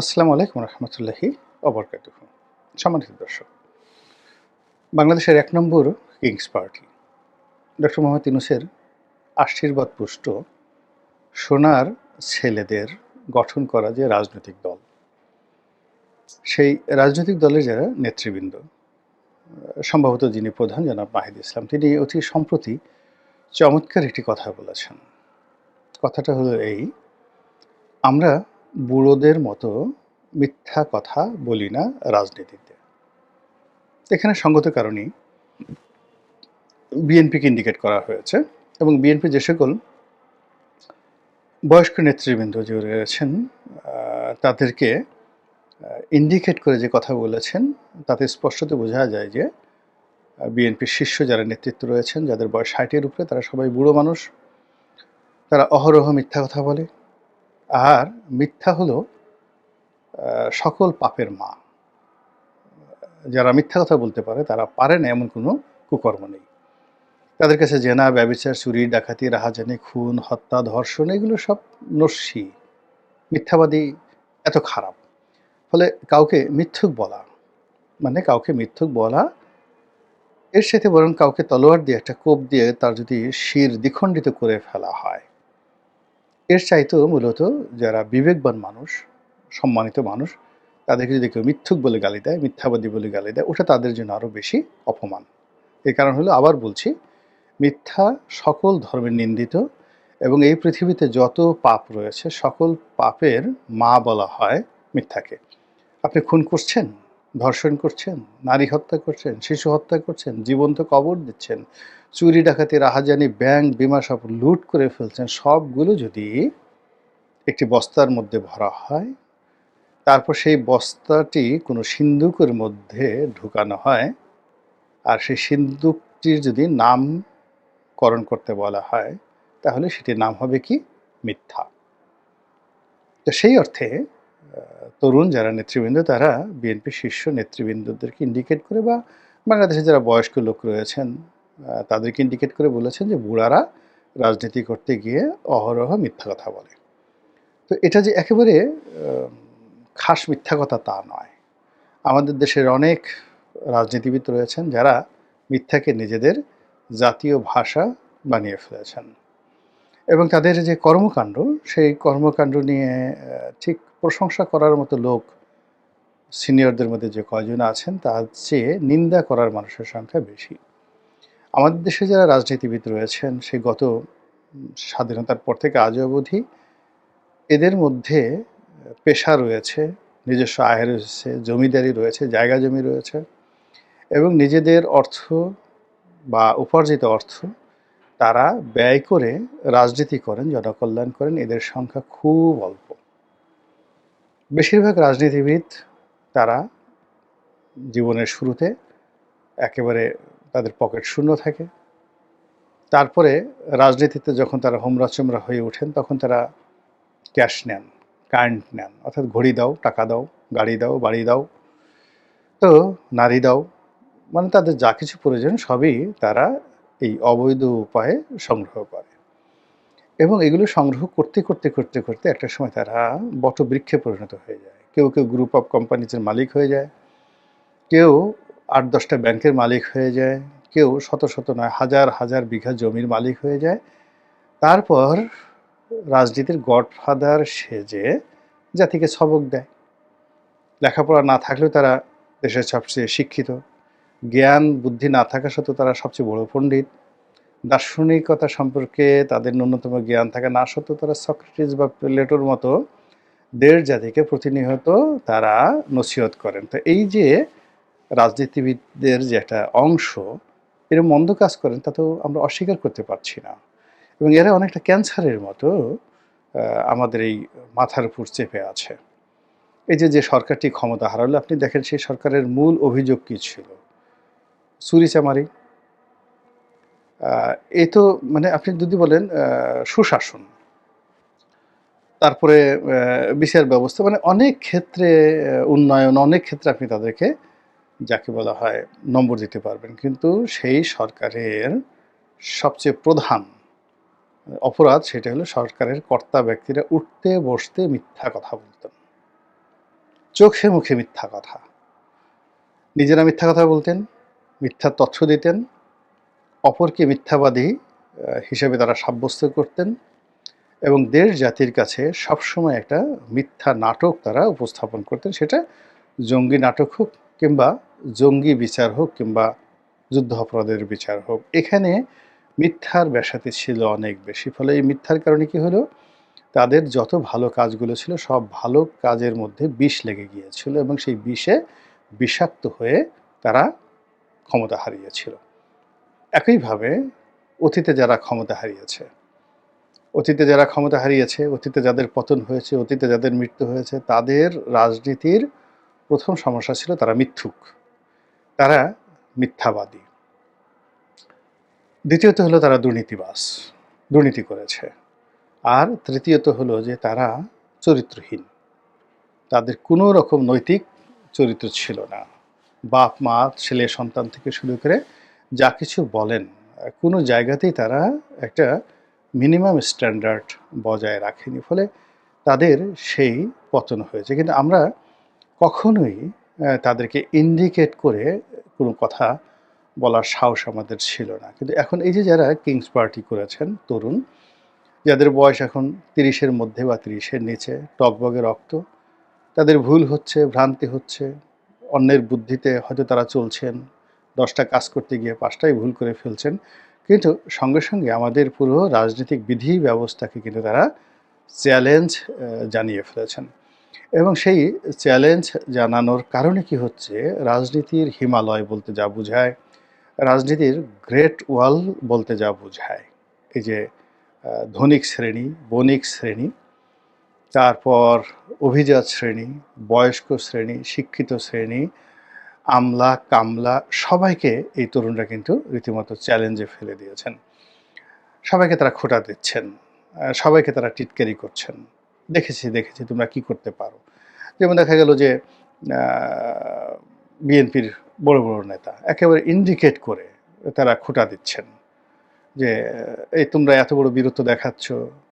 আসসালামু আলাইকুম রহমতুল্লাহি অবরকাত সম্মানিত দর্শক, বাংলাদেশের এক নম্বর কিংস পার্টি, ডক্টর মোহাম্মদ ইউনুসের আশীর্বাদ পুষ্ট সোনার ছেলেদের গঠন করা যে রাজনৈতিক দল, সেই রাজনৈতিক দলের যারা নেতৃবৃন্দ সম্ভবত যিনি প্রধান জনাব মাহিদ ইসলাম, তিনি অতি সম্প্রতি চমৎকার একটি কথা বলেছেন। কথাটা হলো এই, আমরা বুড়োদের মতো মিথ্যা কথা বলি না রাজনীতিতে। এখানে সঙ্গত কারণেই বিএনপিকে ইন্ডিকেট করা হয়েছে এবং বিএনপি যে সকল বয়স্ক নেতৃবৃন্দ যে রয়েছেন তাদেরকে ইন্ডিকেট করে যে কথা বলেছেন, তাতে স্পষ্টত বোঝা যায় যে বিএনপির শীর্ষ যারা নেতৃত্ব রয়েছেন, যাদের বয়স ষাটের উপরে, তারা সবাই বুড়ো মানুষ। তারা অহরহ মিথ্যা কথা বলে। আর মিথ্যা হলো সকল পাপের মা। যারা মিথ্যা কথা বলতে পারে, তারা পারে না, এমন কোনো কুকর্ম নেই। তাদের কাছে জেনা, ব্যবচার, চুরি, ডাকাতি, রাহাজানি, খুন, হত্যা, ধর্ষণ, এগুলো সব নস্যি। মিথ্যাবাদী এত খারাপ। ফলে কাউকে মিথ্যুক বলা মানে কাউকে মিথ্যুক বলা, এর সাথে বরং কাউকে তলোয়ার দিয়ে, একটা কোপ দিয়ে তার যদি শির দ্বিখণ্ডিত করে ফেলা হয় এর চাইতেও মূলত যারা বিবেকবান মানুষ, সম্মানিত মানুষ, তাদেরকে যদি কেউ মিথ্যুক বলে গালি দেয়, মিথ্যাবাদী বলে গালি দেয়, ওটা তাদের জন্য আরও বেশি অপমান। এর কারণ হলো আবার বলছি, মিথ্যা সকল ধর্মের নিন্দিত এবং এই পৃথিবীতে যত পাপ রয়েছে, সকল পাপের মা বলা হয় মিথ্যাকে। আপনি খুন করছেন, ধর্ষণ করছেন, নারী হত্যা করছেন, শিশু হত্যা করছেন, জীবন্ত কবর দিচ্ছেন চুরি ডাকাতি রাহাজানি ব্যাংক বিমা সব লুট করে ফেলছেন। সবগুলো যদি একটি বস্তার মধ্যে ভরা হয়, তারপর সেই বস্তাটি কোনো সিন্দুকের মধ্যে ঢুকানো হয়, আর সেই সিন্দুকটির যদি নামকরণ করতে বলা হয়, তাহলে সেটির নাম হবে কি? মিথ্যা। তো সেই অর্থে তরুণ যারা নেতৃবৃন্দ, তারা বিএনপি শীর্ষ নেতৃবৃন্দদেরকে ইন্ডিকেট করে বা বাংলাদেশে যারা বয়স্ক লোক রয়েছেন তাদেরকে ইন্ডিকেট করে বলেছেন যে বুড়ারা রাজনীতি করতে গিয়ে অহরহ মিথ্যা কথা বলে। তো এটা যে একেবারে খাস মিথ্যা কথা তা নয়। আমাদের দেশের অনেক রাজনীতিবিদ রয়েছেন যারা মিথ্যাকে নিজেদের জাতীয় ভাষা বানিয়ে ফেলেছেন। এবং তাদের যে কর্মকাণ্ড, সেই কর্মকাণ্ড নিয়ে ঠিক প্রশংসা করার মতো লোক সিনিয়রদের মধ্যে যে কয়জন আছেন, তার চেয়ে নিন্দা করার মানুষের সংখ্যা বেশি। আমাদের দেশে যারা রাজনীতিবিদ রয়েছেন, সেই গত স্বাধীনতার পর থেকে আজ অবধি এদের মধ্যে পেশা রয়েছে, নিজস্ব আয় রয়েছে, জমিদারি রয়েছে, জায়গা জমি রয়েছে এবং নিজেদের অর্থ বা উপার্জিত অর্থ তারা ব্যয় করে রাজনীতি করেন, জনকল্যাণ করেন, এদের সংখ্যা খুব অল্প। বেশিরভাগ রাজনীতিবিদ তারা জীবনের শুরুতে একেবারে তাদের পকেট শূন্য থাকে। তারপরে রাজনীতিতে যখন তারা হোমরা চোমরা হয়ে ওঠেন, তখন তারা ক্যাশ নেন, কারেন্ট নেন, অর্থাৎ ঘড়ি দাও, টাকা দাও, গাড়ি দাও, বাড়ি দাও, তো নারী দাও মানে তাদের যা কিছু প্রয়োজন সবই তারা এই অবৈধ উপায়ে সংগ্রহ করে। এবং এগুলো সংগ্রহ করতে করতে করতে করতে একটা সময় তারা বটবৃক্ষে পরিণত হয়ে যায়। কেউ কেউ গ্রুপ অফ কোম্পানিজের মালিক হয়ে যায়। কেউ আট দশটা ব্যাংকের মালিক হয়ে যায়, কেউ শত শত নয়, হাজার হাজার বিঘা জমির মালিক হয়ে যায়। তারপর রাজনীতির গডফাদার সেজে জাতিকে সবক দেয়। লেখাপড়া না থাকলেও তারা দেশের সবচেয়ে শিক্ষিত। জ্ঞান, বুদ্ধি না থাকা সত্ত্বেও তারা সবচেয়ে বড় পণ্ডিত। দার্শনিকতা সম্পর্কে তাদের ন্যূনতম জ্ঞান থাকা না সত্ত্বেও তারা সক্রেটিস বা প্লেটোর মতো দেড় জাতিকে প্রতিনিয়ত তারা নসিহত করেন। তো এই যে রাজনীতিবিদদের যে একটা অংশ, এরা মন্দ কাজ করেন তা তো আমরা অস্বীকার করতে পারছি না। এবং এরা অনেকটা ক্যান্সারের মতো আমাদের এই মাথার উপর চেপে আছে। এই যে যে সরকারটি ক্ষমতা হারালো, আপনি দেখেন সেই সরকারের মূল অভিযোগ কী ছিল? চুরি চামারি এ তো মানে আপনি যদি বলেন সুশাসন। তারপরে বিচার ব্যবস্থা মানে অনেক ক্ষেত্রে উন্নয়ন, অনেক ক্ষেত্রে আপনি তাদেরকে যাকে বলা হয় নম্বর দিতে পারবেন। কিন্তু সেই সরকারের সবচেয়ে প্রধান অপরাধ সেটা হলো সরকারের কর্তা ব্যক্তিরা উঠতে বসতে মিথ্যা কথা বলতেন। চোখে মুখে মিথ্যা কথা। নিজেরা মিথ্যা কথা বলতেন, মিথ্যা তথ্য দিতেন, অপরকে মিথ্যাবাদী হিসেবে তারা সাব্যস্ত করতেন এবং দেশ জাতির কাছে সবসময় একটা মিথ্যা নাটক তারা উপস্থাপন করতেন। সেটা জঙ্গি নাটক হোক কিংবা জঙ্গি বিচার হোক কিংবা যুদ্ধ অপরাধের বিচার হোক, এখানে মিথ্যার ব্যাসাতি ছিল অনেক বেশি। ফলে এই মিথ্যার কারণে কি হলো? তাদের যত ভালো কাজগুলো ছিল, সব ভালো কাজের মধ্যে বিষ লেগে গিয়েছিল এবং সেই বিষে বিষাক্ত হয়ে তারা ক্ষমতা হারিয়েছিল। একইভাবে অতীতে যারা ক্ষমতা হারিয়েছে, অতীতে যারা ক্ষমতা হারিয়েছে, অতীতে যাদের পতন হয়েছে, অতীতে যাদের মৃত্যু হয়েছে, তাদের রাজনীতির প্রথম সমস্যা ছিল তারা মিথ্যুক। তারা মিথ্যাবাদী। দ্বিতীয়ত হলো তারা দুর্নীতিবাস দুর্নীতি করেছে। আর তৃতীয়ত হলো যে তারা চরিত্রহীন। তাদের কোনো রকম নৈতিক চরিত্র ছিল না। বাপ, মা, ছেলে, সন্তান থেকে শুরু করে যা কিছু বলেন, কোনো জায়গাতেই তারা একটা মিনিমাম স্ট্যান্ডার্ড বজায় রাখেনি। ফলে তাদের সেই পতন হয়েছে। কিন্তু আমরা কখনোই তাদেরকে ইন্ডিকেট করে কোনো কথা বলার সাহস আমাদের ছিল না। কিন্তু এখন এই যে যারা কিংস পার্টি করেছেন, তরুণ, যাদের বয়স এখন তিরিশের মধ্যে বা তিরিশের নিচে, টকবগে রক্ত, তাদের ভুল হচ্ছে, ভ্রান্তি হচ্ছে, অন্যের বুদ্ধিতে হয়তো তারা চলছেন, দশটা কাজ করতে গিয়ে পাঁচটাই ভুল করে ফেলছেন, কিন্তু সঙ্গে সঙ্গে আমাদের পুরো রাজনৈতিক বিধি ব্যবস্থাকে কিন্তু তারা চ্যালেঞ্জ জানিয়ে ফেলেছেন। এবং সেই চ্যালেঞ্জ জানানোর কারণে কি হচ্ছে? রাজনীতির হিমালয় বলতে যা বোঝায়, রাজনীতির গ্রেট ওয়াল বলতে যা বোঝায়। এই যে ধনিক শ্রেণি, বণিক শ্রেণি, তারপর অভিজাত শ্রেণি, বয়স্ক শ্রেণি, শিক্ষিত শ্রেণি, আমলা, কামলা, সবাইকে এই তরুণরা কিন্তু রীতিমতো চ্যালেঞ্জে ফেলে দিয়েছেন। সবাইকে তারা খোটা দিচ্ছেন সবাইকে তারা টিটকারি করছেন। দেখেছি দেখেছি তোমরা কি করতে পারো। যেমন দেখা গেল যে বিএনপির বড় বড় নেতা একেবারে ইন্ডিকেট করে তারা খোটা দিচ্ছেন যে, এই তোমরা এত বড় বীরত্ব দেখাচ্ছ